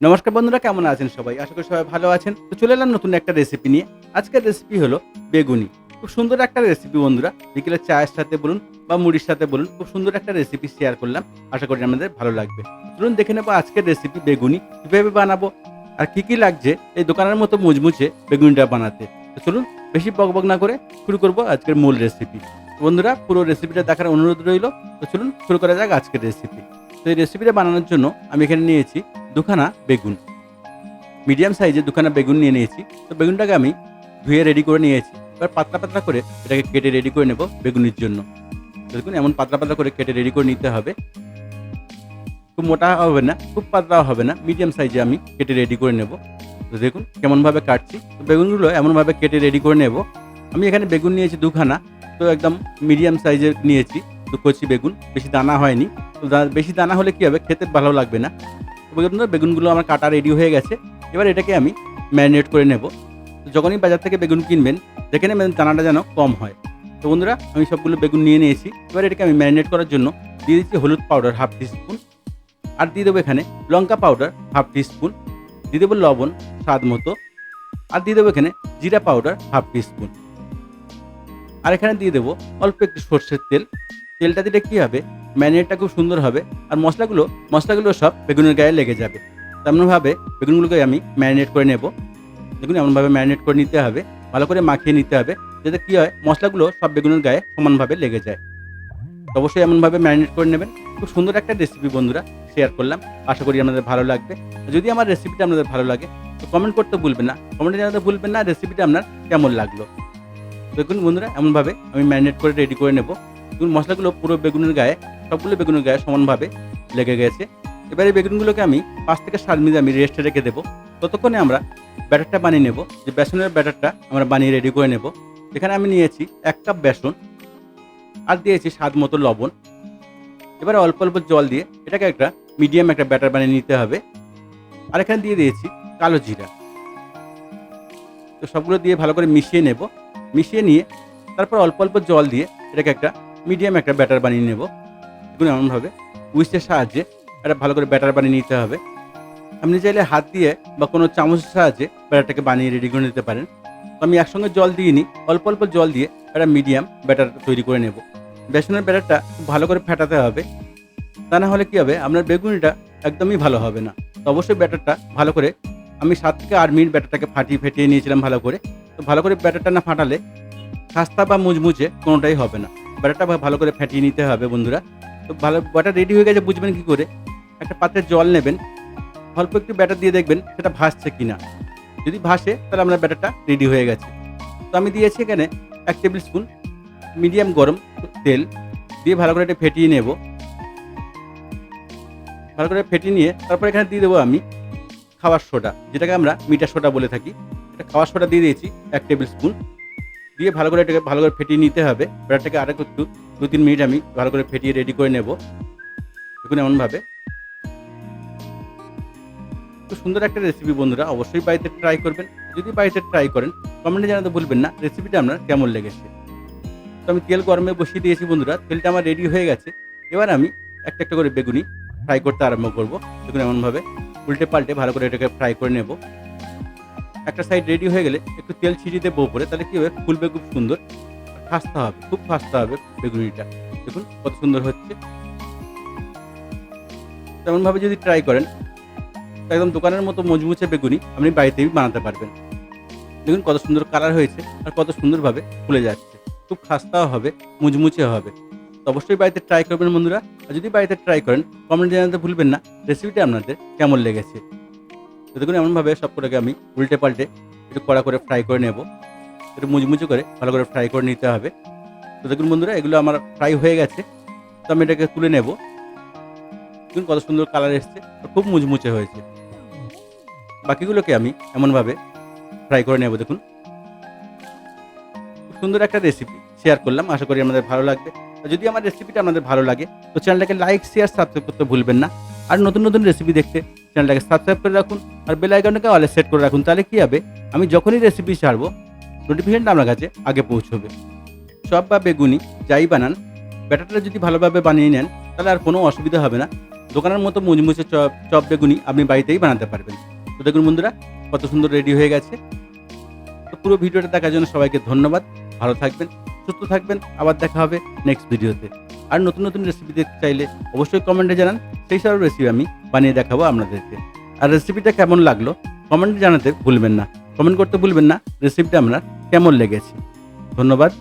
নমস্কার বন্ধুরা, কেমন আছেন সবাই? আশা করি সবাই ভালো আছেন। তো চলে এলাম নতুন একটা রেসিপি নিয়ে। আজকের রেসিপি হলো বেগুনি। খুব সুন্দর একটা রেসিপি বন্ধুরা। বিকেলে চায়ের সাথে বলুন বা মুড়ির সাথে বলুন, খুব সুন্দর একটা রেসিপি শেয়ার করলাম। আশা করি আমাদের ভালো লাগবে। চলুন দেখে নেব আজকের রেসিপি বেগুনি। কীভাবে বানাবো আর কি কি লাগছে এই দোকানের মতো মুচমুচে বেগুনিটা বানাতে। তো চলুন বেশি বকবক না করে শুরু করব আজকের মূল রেসিপি বন্ধুরা, পুরো রেসিপিটা দেখার অনুরোধ রইল। তো চলুন শুরু করা যাক আজকের রেসিপি তো এই রেসিপিটা বানানোর জন্য আমি এখানে নিয়েছি দুখানা বেগুন। মিডিয়াম সাইজের দুখানা বেগুন নিয়ে নিয়েছি। তো বেগুনটাকে আমি ধুয়ে রেডি করে নিয়েছি। এবার পাতলা পাতলা করে এটাকে কেটে রেডি করে নেব বেগুনির জন্য। দেখুন, এমন পাতলা পাতলা করে কেটে রেডি করে নিতে হবে। খুব মোটা হবে না, খুব পাতলা হবে না। মিডিয়াম সাইজে আমি কেটে রেডি করে নেব। তো দেখুন, কেমনভাবে কাটছি। তো বেগুনগুলো এমনভাবে কেটে রেডি করে নেব। আমি এখানে বেগুন নিয়েছি দুখানা। তো একদম মিডিয়াম সাইজের নিয়েছি। তো কচি বেগুন, বেশি দানা হয়নি। তো বেশি দানা হলে কী হবে? খেতে ভালো লাগবে না। বেগুন বেগুনগুলো আমার কাটা রেডি হয়ে গেছে। এবার এটাকে আমি ম্যারিনেট করে নেব। যখনই বাজার থেকে বেগুন কিনবেন, দেখে নেবেন দানাটা যেন কম হয়। তো বন্ধুরা, আমি সবগুলো বেগুন নিয়ে নিয়েছি। এবার এটাকে আমি ম্যারিনেট করার জন্য দিয়ে দিচ্ছি হলুদ পাউডার হাফ টিস্পুন আর দিয়ে দেবো এখানে লঙ্কা পাউডার হাফ টিস্পুন দিয়ে দেবো লবণ স্বাদ মতো আর দিয়ে দেবো এখানে জিরা পাউডার হাফ টিস্পুন আর এখানে দিয়ে দেবো অল্প একটু সর্ষের তেল। তেলটা দিলে কী হবে? ম্যারিনেটটা খুব সুন্দর হবে আর মশলাগুলো মশলাগুলো সব বেগুনের গায়ে লেগে যাবে। তেমনভাবে বেগুনগুলোকে আমি ম্যারিনেট করে নেব। দেখুন, এমনভাবে ম্যারিনেট করে নিতে হবে, ভালো করে মাখিয়ে নিতে হবে, যাতে কী হয়, মশলাগুলো সব বেগুনের গায়ে সমানভাবে লেগে যায়। অবশ্যই এমনভাবে ম্যারিনেট করে নেবেন। খুব সুন্দর একটা রেসিপি বন্ধুরা শেয়ার করলাম। আশা করি আপনাদের ভালো লাগবে। যদি আমার রেসিপিটা আপনাদের ভালো লাগে, তো কমেন্ট করতে ভুলবেন না। কমেন্টে জানাতে ভুলবেন না রেসিপিটা আপনার কেমন লাগল। দেখুন বন্ধুরা, এমনভাবে আমি ম্যারিনেট করে রেডি করে নেব। দেখুন, মশলাগুলো পুরো বেগুনের গায়ে সবগুলো বেগুনের গায়ে সমানভাবে লেগে গেছে। এবার বেগুনগুলোকে আমি পাঁচ থেকে সাত মিনিট আমি রেস্টে রেখে দেবো। ততক্ষণে আমরা ব্যাটারটা বানিয়ে নেব। যে বেসনের ব্যাটারটা আমরা বানিয়ে রেডি করে নেব। এখানে আমি নিয়েছি এক কাপ বেসন আর দিয়েছি স্বাদ মতো লবণ। এবার অল্প অল্প জল দিয়ে এটাকে একটা মিডিয়াম একটা ব্যাটার বানিয়ে নিতে হবে। আর এখানে দিয়ে দিয়েছি কালো জিরা। তো সবগুলো দিয়ে ভালো করে মিশিয়ে নেব। মিশিয়ে নিয়ে তারপর অল্প অল্প জল দিয়ে এটাকে একটা মিডিয়াম একটা ব্যাটার বানিয়ে নেব। দেখুন এমনভাবে। উইস্টের সাহায্যে একটা ভালো করে ব্যাটার বানিয়ে নিতে হবে। আপনি চাইলে হাত দিয়ে বা কোনো চামচের সাহায্যে ব্যাটারটাকে বানিয়ে রেডি করে নিতে পারেন। তো আমি একসঙ্গে জল দিইনি, অল্প অল্প জল দিয়ে একটা মিডিয়াম ব্যাটার তৈরি করে নেব। বেসনের ব্যাটারটা খুব ভালো করে ফেটাতে হবে। তা না হলে কী হবে, আপনার বেগুনিটা একদমই ভালো হবে না। তো অবশ্যই ব্যাটারটা ভালো করে, আমি সাত থেকে আট মিনিট ব্যাটারটাকে ফাটিয়ে ফেটিয়ে নিয়েছিলাম ভালো করে। তো ভালো করে ব্যাটারটা না ফাটালে, খাস্তা বা মুচমুচে কোনোটাই হবে না। ব্যাটারটা ভালো করে ফেটিয়ে নিতে হবে বন্ধুরা। তো ভালো ব্যাটার রেডি হয়ে গেছে, বুঝবেন কি করে? একটা পাত্রে জল নেবেন, অল্প একটু ব্যাটার দিয়ে দেখবেন সেটা ভাসছে কি না যদি ভাসে, তাহলে আপনার ব্যাটারটা রেডি হয়ে গেছে। তো আমি দিয়েছি এখানে এক টেবিল স্পুন মিডিয়াম গরম তেল, দিয়ে ভালো করে এটা ফেটিয়ে নেব। ভালো করে ফেটিয়ে নিয়ে তারপর এখানে দিয়ে দেবো আমি খাওয়ার সোডা, যেটাকে আমরা মিঠা সোডা বলে থাকি। এটা খাওয়ার সোডা দিয়ে দিয়েছি এক টেবিল স্পুন দিয়ে ভালো করে এটাকে ভালো করে ফেটিয়ে নিতে হবে। ব্যাটারটাকে আরেক একটু দু তিন মিনিট আমি ভালো করে ফেটিয়ে রেডি করে নেব। দেখুন এমনভাবে। খুব সুন্দর একটা রেসিপি বন্ধুরা, অবশ্যই বাড়িতে ট্রাই করবেন। যদি বাড়িতে ট্রাই করেন কমেন্টে জানাতে ভুলবেন না রেসিপিটা আপনার কেমন লেগেছে। তো আমি তেল গরমে বসিয়ে দিয়েছি বন্ধুরা, তেলটা আমার রেডি হয়ে গেছে। এবার আমি একটা একটা করে বেগুনি ফ্রাই করতে আরম্ভ করব। দেখুন এমনভাবে উল্টে পাল্টে ভালো করে এটাকে ফ্রাই করে নেব। একটা সাইড রেডি হয়ে গেলে একটু তেল ছিটিয়ে দেবো উপরে, তাহলে কী হবে? ফুলবে খুব সুন্দর। খাস্তা হবে, খুব খাস্তা হবে বেগুনিটা। দেখুন কত সুন্দর হচ্ছে। তেমনভাবে যদি ট্রাই করেন, একদম দোকানের মতো মজমুচে বেগুনি আপনি বাড়িতেই বানাতে পারবেন। দেখুন কত সুন্দর কালার হয়েছে আর কত সুন্দরভাবে ফুলে যাচ্ছে। খুব খাস্তাও হবে মুচমুচে হবে। তো অবশ্যই বাড়িতে ট্রাই করবেন বন্ধুরা। আর যদি বাড়িতে ট্রাই করেন কমেন্ট জানাতে ভুলবেন না। রেসিপিটা আপনাদের কেমন লেগেছে? তো দেখুন, এমনভাবে সব কটাকে আমি উল্টে পাল্টে একটু কড়া করে ফ্রাই করে নেব। একটু মুচমুচে করে ভালো করে ফ্রাই করে নিতে হবে। তো দেখুন বন্ধুরা, এগুলো আমার ফ্রাই হয়ে গেছে। তো আমি এটাকে তুলে নেব। দেখুন কত সুন্দর কালার এসছে। খুব মুচমুচে হয়েছে। বাকিগুলোকে আমি এমনভাবে ফ্রাই করে নেব, দেখুন। সুন্দর একটা রেসিপি শেয়ার করলাম। আশা করি আমাদের ভালো লাগবে। যদি আমার রেসিপিটা আপনাদের ভালো লাগে, তো চ্যানেলটাকে লাইক শেয়ার সাবস্ক্রাইব করতে ভুলবেন না। আর নতুন নতুন রেসিপি দেখতে চ্যানেলটাকে সাবস্ক্রাইব করে রাখুন। আর বেল আইকনটাকে অলে সেট করে রাখুন। তাহলে কী হবে? আমি যখনই রেসিপি ছাড়বো নোটিফিকেশনটা আপনার কাছে আগে পৌঁছবে। চপ বা বেগুনি, যাই বানান, ব্যাটারটা যদি ভালোভাবে বানিয়ে নেন, তাহলে আর কোনো অসুবিধা হবে না। দোকানের মতো মুচমুচে চপ চপ বেগুনি আপনি বাড়িতেই বানাতে পারবেন। তো দেখুন বন্ধুরা, কত সুন্দর রেডি হয়ে গেছে। তো পুরো ভিডিওটা দেখার জন্য সবাইকে ধন্যবাদ। ভালো থাকবেন, সুস্থ থাকবেন। আবার দেখা হবে নেক্সট ভিডিওতে। আর নতুন নতুন রেসিপি দেখতে চাইলে অবশ্যই কমেন্টে জানান। সেই সব রেসিপি আমি বানিয়ে দেখাবো আপনাদেরকে। আর রেসিপিটা কেমন লাগল কমেন্টে জানাতে ভুলবেন না। কমেন্ট করতে ভুলবেন না রেসিপিটা আপনার কেমন লেগেছে? ধন্যবাদ।